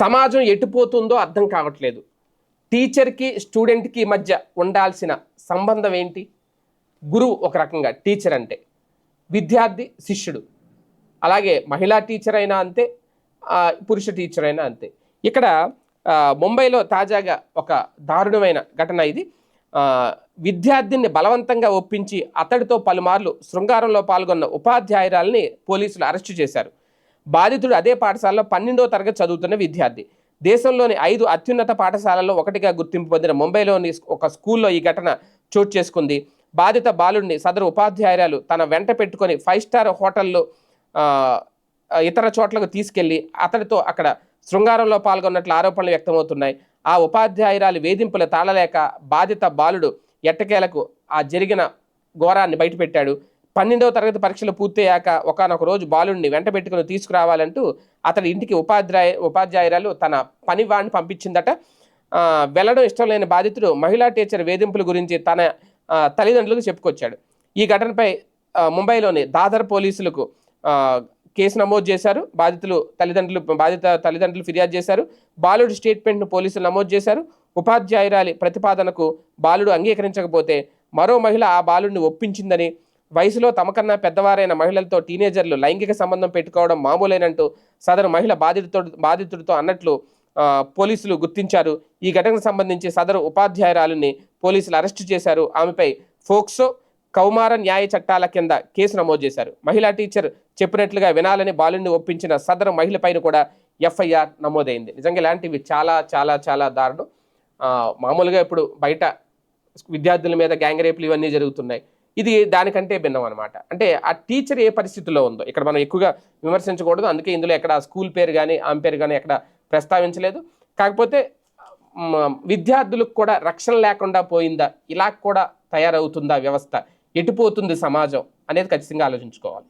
సమాజం ఎటుపోతుందో అర్థం కావట్లేదు. టీచర్కి స్టూడెంట్కి మధ్య ఉండాల్సిన సంబంధం ఏంటి? గురువు ఒక రకంగా టీచర్ అంటే. విద్యార్థి శిష్యుడు. అలాగే మహిళా టీచర్ అయినా అంతే పురుష టీచర్ అయినా అంతే. ఇక్కడ ముంబైలో తాజాగా ఒక దారుణమైన ఘటన ఇది. విద్యార్థిని బలవంతంగా ఒప్పించి అతడితో పలుమార్లు శృంగారంలో పాల్గొన్న ఉపాధ్యాయురాల్ని పోలీసులు అరెస్టు చేశారు. బాధితుడు అదే పాఠశాలలో పన్నెండో తరగతి చదువుతున్న విద్యార్థి. దేశంలోని ఐదు అత్యున్నత పాఠశాలల్లో ఒకటిగా గుర్తింపు పొందిన ముంబైలోని ఒక స్కూల్లో ఈ ఘటన చోటు చేసుకుంది. బాధిత బాలుడిని సదరు ఉపాధ్యాయురాలు తన వెంట పెట్టుకొని ఫైవ్ స్టార్ హోటల్లో ఇతర చోట్లకు తీసుకెళ్ళి అతడితో అక్కడ శృంగారంలో పాల్గొన్నట్లు ఆరోపణలు వ్యక్తమవుతున్నాయి. ఆ ఉపాధ్యాయురాలు వేధింపులు తాళలేక బాధిత బాలుడు ఎట్టకేలకు ఆ జరిగిన ఘోరాన్ని బయటపెట్టాడు. పన్నెండవ తరగతి పరీక్షలు పూర్తయ్యాక ఒకనొక రోజు బాలుడిని వెంట పెట్టుకుని తీసుకురావాలంటూ అతడి ఇంటికి ఉపాధ్యాయ ఉపాధ్యాయురాలు తన పని వాడిని పంపించిందట. వెళ్ళడం ఇష్టం లేని బాధితుడు మహిళా టీచర్ వేధింపుల గురించి తన తల్లిదండ్రులకు చెప్పుకొచ్చాడు. ఈ ఘటనపై ముంబైలోని దాదర్ పోలీసులకు కేసు నమోదు చేశారు. బాధితులు తల్లిదండ్రులు బాధిత తల్లిదండ్రులు ఫిర్యాదు చేశారు. బాలుడి స్టేట్మెంట్ను పోలీసులు నమోదు చేశారు. ఉపాధ్యాయురాలి ప్రతిపాదనకు బాలుడు అంగీకరించకపోతే మరో మహిళ ఆ బాలుడిని ఒప్పించిందని వయసులో తమకన్నా పెద్దవారైన మహిళలతో టీనేజర్లు లైంగిక సంబంధం పెట్టుకోవడం మామూలేనంటూ సదరు మహిళ బాధితుడితో బాధితుడితో అన్నట్లు పోలీసులు గుర్తించారు. ఈ ఘటనకు సంబంధించి సదరు ఉపాధ్యాయురాలుని పోలీసులు అరెస్టు చేశారు. ఆమెపై ఫోక్సో కౌమార న్యాయ చట్టాల కింద కేసు నమోదు చేశారు. మహిళా టీచర్ చెప్పినట్లుగా వినాలని బాలుడిని ఒప్పించిన సదరు మహిళపైన కూడా ఎఫ్ఐఆర్ నమోదైంది. నిజంగా ఇలాంటివి చాలా చాలా చాలా దారుణం. మామూలుగా ఇప్పుడు బయట విద్యార్థుల మీద గ్యాంగ్ రేపులు ఇవన్నీ జరుగుతున్నాయి. ఇది దానికంటే భిన్నం అనమాట అంటే ఆ టీచర్ ఏ పరిస్థితిలో ఉందో ఇక్కడ మనం ఎక్కువగా విమర్శించకూడదు అందుకే ఇందులో ఎక్కడ స్కూల్ పేరు కానీ ఆమె పేరు కానీ ఎక్కడ ప్రస్తావించలేదు. కాకపోతే విద్యార్థులకు కూడా రక్షణ లేకుండా పోయిందా ఇలా కూడా తయారవుతుందా వ్యవస్థ ఎటుపోతుంది సమాజం అనేది ఖచ్చితంగా ఆలోచించుకోవాలి.